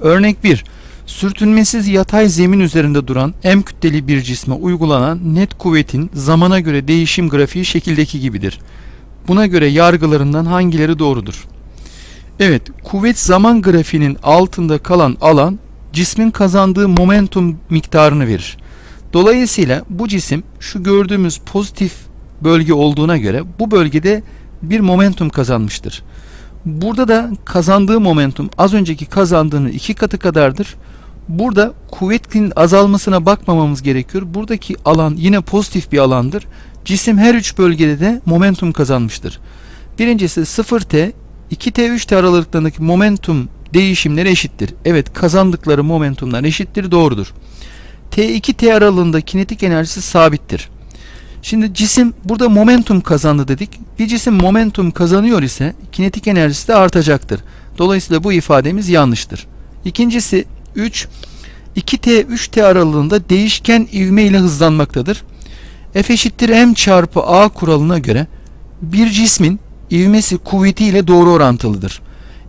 Örnek 1. Sürtünmesiz yatay zemin üzerinde duran M kütleli bir cisme uygulanan net kuvvetin zamana göre değişim grafiği şekildeki gibidir. Buna göre yargılarından hangileri doğrudur? Evet, kuvvet zaman grafiğinin altında kalan alan cismin kazandığı momentum miktarını verir. Dolayısıyla bu cisim şu gördüğümüz pozitif bölge olduğuna göre bu bölgede bir momentum kazanmıştır. Burada da kazandığı momentum az önceki kazandığının iki katı kadardır. Burada kuvvetin azalmasına bakmamamız gerekiyor. Buradaki alan yine pozitif bir alandır. Cisim her üç bölgede de momentum kazanmıştır. Birincisi 0t, 2t, 3t aralıklarındaki momentum değişimleri eşittir. Evet kazandıkları momentumlar eşittir doğrudur. T2T aralığında kinetik enerjisi sabittir. Şimdi cisim burada momentum kazandı dedik. Bir cisim momentum kazanıyor ise kinetik enerjisi de artacaktır. Dolayısıyla bu ifademiz yanlıştır. İkincisi 3 2T 3T aralığında değişken ivme ile hızlanmaktadır. F eşittir m çarpı a kuralına göre bir cismin ivmesi kuvveti ile doğru orantılıdır.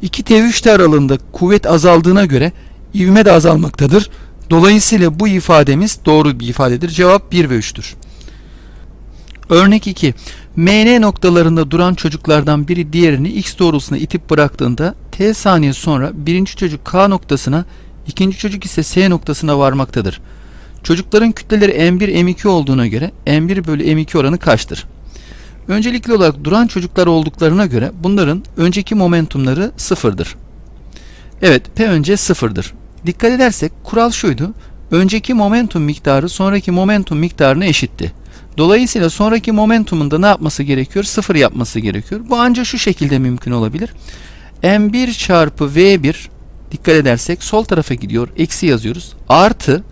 2T 3T aralığında kuvvet azaldığına göre ivme de azalmaktadır. Dolayısıyla bu ifademiz doğru bir ifadedir. Cevap 1 ve 3'tür. Örnek 2. MN noktalarında duran çocuklardan biri diğerini x doğrultusuna itip bıraktığında t saniye sonra birinci çocuk K noktasına, ikinci çocuk ise S noktasına varmaktadır. Çocukların kütleleri M1, M2 olduğuna göre M1 bölü M2 oranı kaçtır? Öncelikli olarak duran çocuklar olduklarına göre bunların önceki momentumları sıfırdır. Evet, P önce sıfırdır. Dikkat edersek kural şuydu. Önceki momentum miktarı sonraki momentum miktarına eşitti. Dolayısıyla sonraki momentumun da ne yapması gerekiyor? Sıfır yapması gerekiyor. Bu ancak şu şekilde mümkün olabilir. M1 çarpı V1 dikkat edersek sol tarafa gidiyor. Eksi yazıyoruz. Artı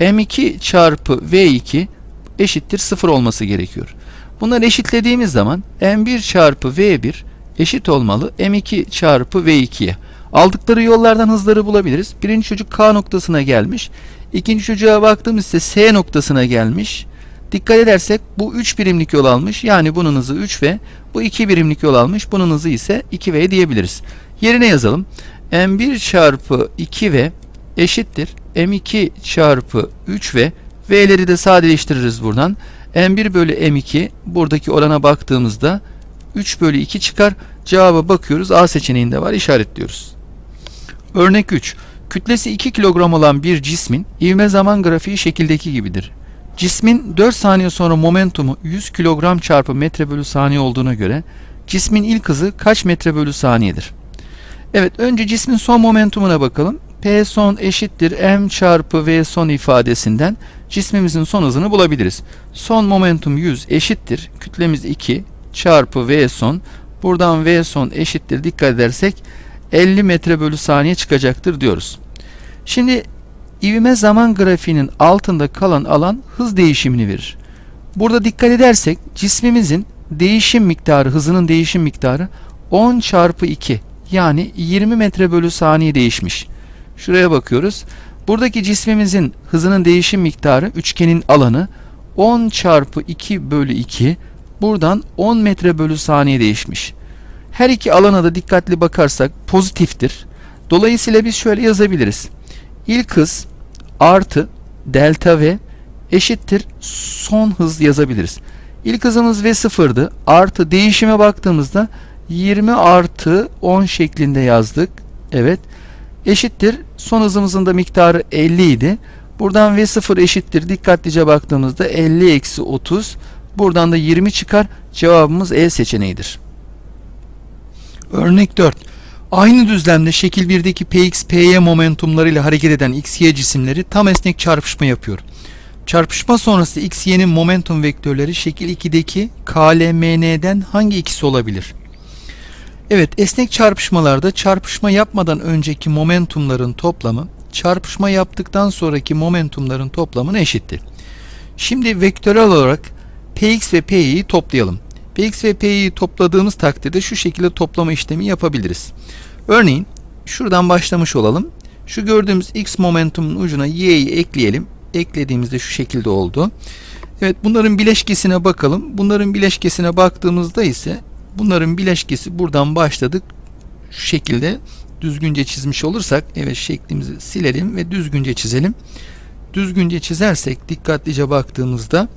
M2 çarpı V2 eşittir sıfır olması gerekiyor. Bunları eşitlediğimiz zaman M1 çarpı V1 eşit olmalı M2 çarpı V2'ye. Aldıkları yollardan hızları bulabiliriz. Birinci çocuk K noktasına gelmiş. İkinci çocuğa baktığımız ise S noktasına gelmiş. Dikkat edersek bu 3 birimlik yol almış. Yani bunun hızı 3 ve bu 2 birimlik yol almış. Bunun hızı ise 2 v diyebiliriz. Yerine yazalım. M1 çarpı 2 v eşittir. M2 çarpı 3 v V'leri de sadeleştiririz buradan. M1 bölü M2 buradaki orana baktığımızda 3 bölü 2 çıkar. Cevaba bakıyoruz. A seçeneğinde var. işaretliyoruz. Örnek 3. Kütlesi 2 kilogram olan bir cismin ivme zaman grafiği şekildeki gibidir. Cismin 4 saniye sonra momentumu 100 kilogram çarpı metre bölü saniye olduğuna göre cismin ilk hızı kaç metre bölü saniyedir? Evet önce cismin son momentumuna bakalım. P son eşittir m çarpı v son ifadesinden cismimizin son hızını bulabiliriz. Son momentum 100 eşittir. Kütlemiz 2 çarpı v son. Buradan v son eşittir. Dikkat edersek 50 metre bölü saniye çıkacaktır diyoruz. Şimdi ivme zaman grafiğinin altında kalan alan hız değişimini verir. Burada dikkat edersek cismimizin değişim miktarı, hızının değişim miktarı 10 çarpı 2 yani 20 metre bölü saniye değişmiş. Şuraya bakıyoruz. Buradaki cismimizin hızının değişim miktarı üçgenin alanı 10 çarpı 2 bölü 2 buradan 10 metre bölü saniye değişmiş. Her iki alana da dikkatli bakarsak pozitiftir. Dolayısıyla biz şöyle yazabiliriz. İlk hız artı delta v eşittir son hız yazabiliriz. İlk hızımız v sıfırdı. Artı değişime baktığımızda 20 artı 10 şeklinde yazdık. Evet. Eşittir. Son hızımızın da miktarı 50 idi. Buradan v0 eşittir. Dikkatlice baktığımızda 50 eksi 30. Buradan da 20 çıkar. Cevabımız E seçeneğidir. Örnek 4. Aynı düzlemde şekil 1'deki px, py momentumlarıyla hareket eden x, y cisimleri tam esnek çarpışma yapıyor. Çarpışma sonrası x, y'nin momentum vektörleri şekil 2'deki klmn'den hangi ikisi olabilir? Evet, esnek çarpışmalarda çarpışma yapmadan önceki momentumların toplamı çarpışma yaptıktan sonraki momentumların toplamına eşittir. Şimdi vektörel olarak px ve py'yi toplayalım. Px ve P'yi topladığımız takdirde şu şekilde toplama işlemi yapabiliriz. Örneğin şuradan başlamış olalım. Şu gördüğümüz x momentumun ucuna y'yi ekleyelim. Eklediğimizde şu şekilde oldu. Evet bunların bileşkesine bakalım. Bunların bileşkesine baktığımızda ise bunların bileşkesi buradan başladık. Şu şekilde düzgünce çizmiş olursak evet şeklimizi silelim ve düzgünce çizelim. Düzgünce çizersek dikkatlice baktığımızda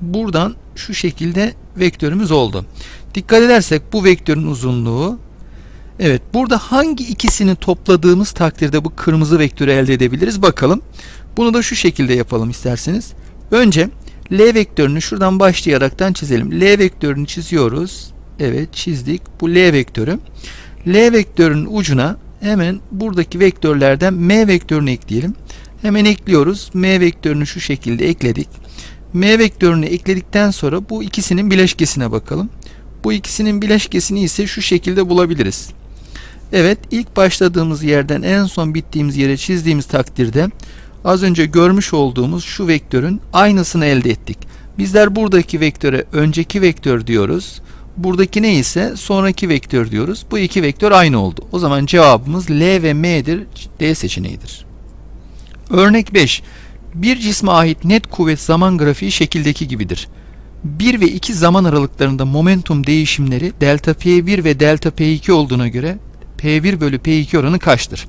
buradan şu şekilde vektörümüz oldu. Dikkat edersek bu vektörün uzunluğu Evet burada hangi ikisini topladığımız takdirde bu kırmızı vektörü elde edebiliriz bakalım. Bunu da şu şekilde yapalım isterseniz. Önce L vektörünü şuradan başlayaraktan çizelim. L vektörünü çiziyoruz. Evet çizdik. Bu L vektörü. L vektörünün ucuna hemen buradaki vektörlerden M vektörünü ekleyelim. Hemen ekliyoruz. M vektörünü şu şekilde ekledik. M vektörünü ekledikten sonra bu ikisinin bileşkesine bakalım. Bu ikisinin bileşkesini ise şu şekilde bulabiliriz. Evet ilk başladığımız yerden en son bittiğimiz yere çizdiğimiz takdirde az önce görmüş olduğumuz şu vektörün aynısını elde ettik. Bizler buradaki vektöre önceki vektör diyoruz. Buradaki ne ise sonraki vektör diyoruz. Bu iki vektör aynı oldu. O zaman cevabımız L ve M'dir. D seçeneğidir. Örnek 5. Bir cisme ait net kuvvet zaman grafiği şekildeki gibidir. 1 ve 2 zaman aralıklarında momentum değişimleri delta P1 ve delta P2 olduğuna göre P1 bölü P2 oranı kaçtır?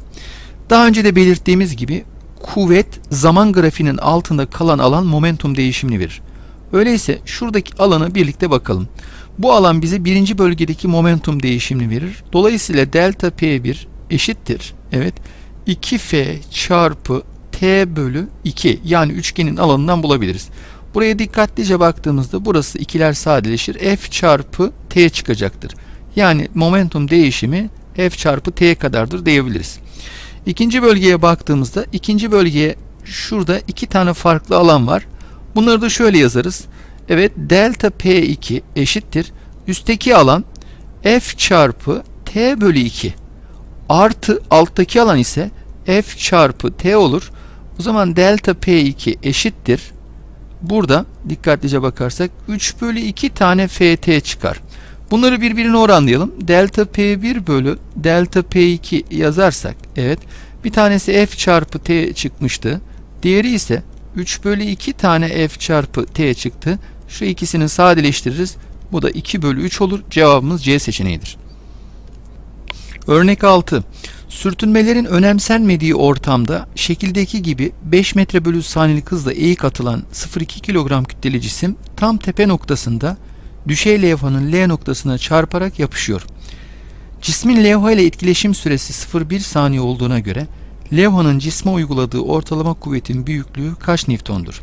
Daha önce de belirttiğimiz gibi kuvvet zaman grafiğinin altında kalan alan momentum değişimini verir. Öyleyse şuradaki alana birlikte bakalım. Bu alan bize birinci bölgedeki momentum değişimini verir. Dolayısıyla delta P1 eşittir. Evet 2F çarpı T bölü 2 yani üçgenin alanından bulabiliriz. Buraya dikkatlice baktığımızda burası ikiler sadeleşir. F çarpı T çıkacaktır. Yani momentum değişimi F çarpı T kadardır diyebiliriz. İkinci bölgeye baktığımızda ikinci bölgeye şurada iki tane farklı alan var. Bunları da şöyle yazarız. Evet delta P2 eşittir. Üstteki alan F çarpı T bölü 2 artı alttaki alan ise F çarpı T olur. O zaman delta P2 eşittir. Burada dikkatlice bakarsak 3 bölü 2 tane FT çıkar. Bunları birbirine oranlayalım. Delta P1 bölü delta P2 yazarsak evet bir tanesi F çarpı T çıkmıştı. Diğeri ise 3 bölü 2 tane F çarpı T çıktı. Şu ikisini sadeleştiririz. Bu da 2 bölü 3 olur. Cevabımız C seçeneğidir. Örnek 6. Sürtünmelerin önemsenmediği ortamda şekildeki gibi 5 metre bölü saniyelik hızla eğik atılan 0,2 kilogram kütleli cisim tam tepe noktasında düşey levhanın L noktasına çarparak yapışıyor. Cismin levha ile etkileşim süresi 0,1 saniye olduğuna göre levhanın cisme uyguladığı ortalama kuvvetin büyüklüğü kaç Newton'dur?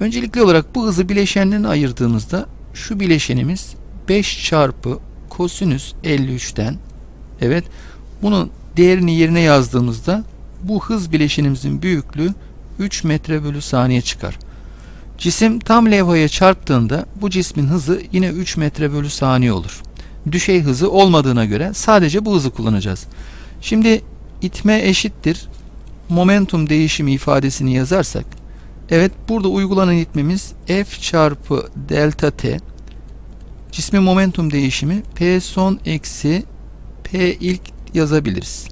Öncelikli olarak bu hızı bileşenlerine ayırdığımızda şu bileşenimiz 5 çarpı kosinüs 53'ten evet bunun değerini yerine yazdığımızda bu hız bileşenimizin büyüklüğü 3 metre bölü saniye çıkar. Cisim tam levhaya çarptığında bu cismin hızı yine 3 metre bölü saniye olur. Düşey hızı olmadığına göre sadece bu hızı kullanacağız. Şimdi itme eşittir momentum değişimi ifadesini yazarsak evet burada uygulanan itmemiz F çarpı delta T cismin momentum değişimi P son eksi P ilk yazabiliriz.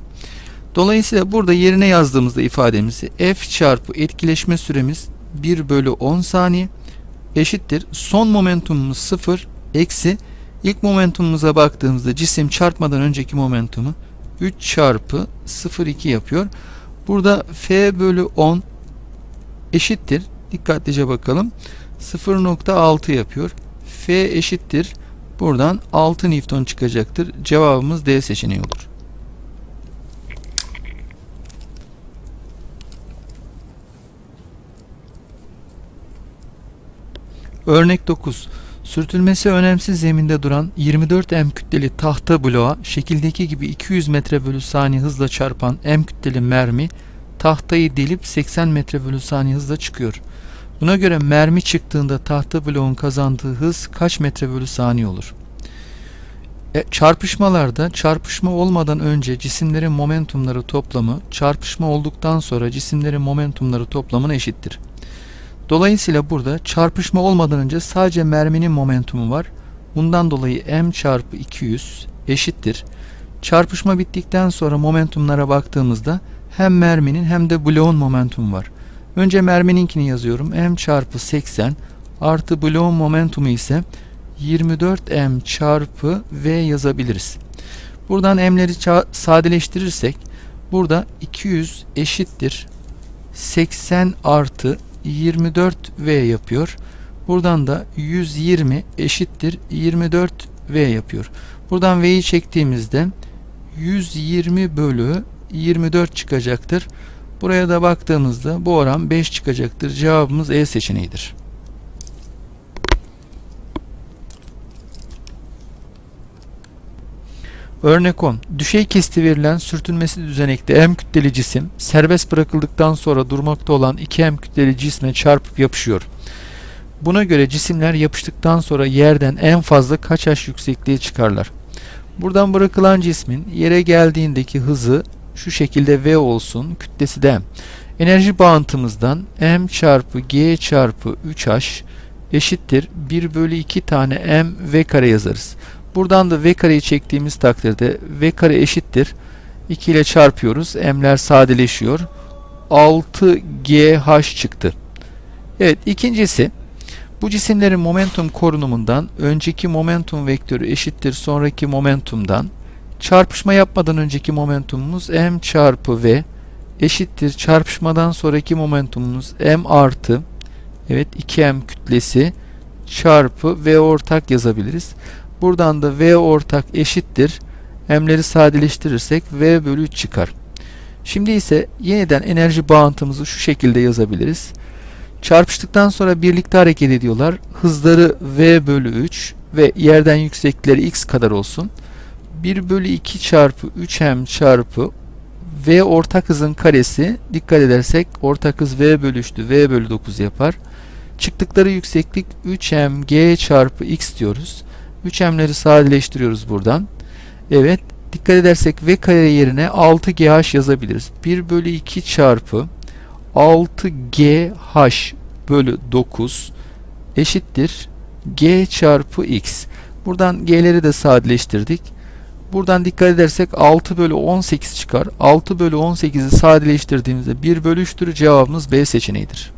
Dolayısıyla burada yerine yazdığımızda ifademizi F çarpı etkileşme süremiz 1 bölü 10 saniye eşittir. Son momentumumuz 0 eksi ilk momentumumuza baktığımızda cisim çarpmadan önceki momentumu 3 çarpı 0,2 yapıyor. Burada F bölü 10 eşittir. Dikkatlice bakalım. 0.6 yapıyor. F eşittir. Buradan 6 Newton çıkacaktır. Cevabımız D seçeneği olur. Örnek 9. Sürtülmesi önemsiz zeminde duran 24 m kütleli tahta bloğa şekildeki gibi 200 metre bölü saniye hızla çarpan m kütleli mermi tahtayı delip 80 metre bölü saniye hızla çıkıyor. Buna göre mermi çıktığında tahta bloğun kazandığı hız kaç metre bölü saniye olur? E, çarpışmalarda çarpışma olmadan önce cisimlerin momentumları toplamı çarpışma olduktan sonra cisimlerin momentumları toplamına eşittir. Dolayısıyla burada çarpışma olmadan önce sadece merminin momentumu var. Bundan dolayı m çarpı 200 eşittir. Çarpışma bittikten sonra momentumlara baktığımızda hem merminin hem de bloğun momentumu var. Önce mermininkini yazıyorum. m çarpı 80 artı bloğun momentumu ise 24m çarpı v yazabiliriz. Buradan m'leri sadeleştirirsek burada 200 eşittir 80 artı 24v yapıyor. Buradan da 120 eşittir 24v yapıyor. Buradan v'yi çektiğimizde 120 bölü 24 çıkacaktır. Buraya da baktığımızda bu oran 5 çıkacaktır. Cevabımız E seçeneğidir. Örnek 10. Düşey kesti verilen sürtünmesi düzenekte M kütleli cisim serbest bırakıldıktan sonra durmakta olan 2M kütleli cisme çarpıp yapışıyor. Buna göre cisimler yapıştıktan sonra yerden en fazla kaç h yüksekliğe çıkarlar? Buradan bırakılan cismin yere geldiğindeki hızı şu şekilde v olsun, kütlesi de m. Enerji bağıntımızdan m çarpı g çarpı 3h eşittir 1 bölü 2 tane m v kare yazarız. Buradan da v kareyi çektiğimiz takdirde v kare eşittir 2 ile çarpıyoruz. m'ler sadeleşiyor. 6gh çıktı. Evet ikincisi bu cisimlerin momentum korunumundan önceki momentum vektörü eşittir sonraki momentumdan çarpışma yapmadan önceki momentumumuz m çarpı v eşittir çarpışmadan sonraki momentumumuz m artı evet 2m kütlesi çarpı v ortak yazabiliriz. Buradan da v ortak eşittir m'leri sadeleştirirsek v bölü 3 çıkar. Şimdi ise yeniden enerji bağıntımızı şu şekilde yazabiliriz. Çarpıştıktan sonra birlikte hareket ediyorlar. Hızları v bölü 3 ve yerden yükseklikleri x kadar olsun. 1 bölü 2 çarpı 3m çarpı v ortak hızın karesi dikkat edersek ortak hız v bölü 3'tü v bölü 9 yapar. Çıktıkları yükseklik 3m g çarpı x diyoruz. 3m'leri sadeleştiriyoruz buradan. Evet dikkat edersek v kare yerine 6gh yazabiliriz. 1 bölü 2 çarpı 6gh bölü 9 eşittir g çarpı x. Buradan g'leri de sadeleştirdik. Buradan dikkat edersek 6 bölü 18 çıkar. 6 bölü 18'i sadeleştirdiğimizde 1 bölü 3'tür cevabımız B seçeneğidir.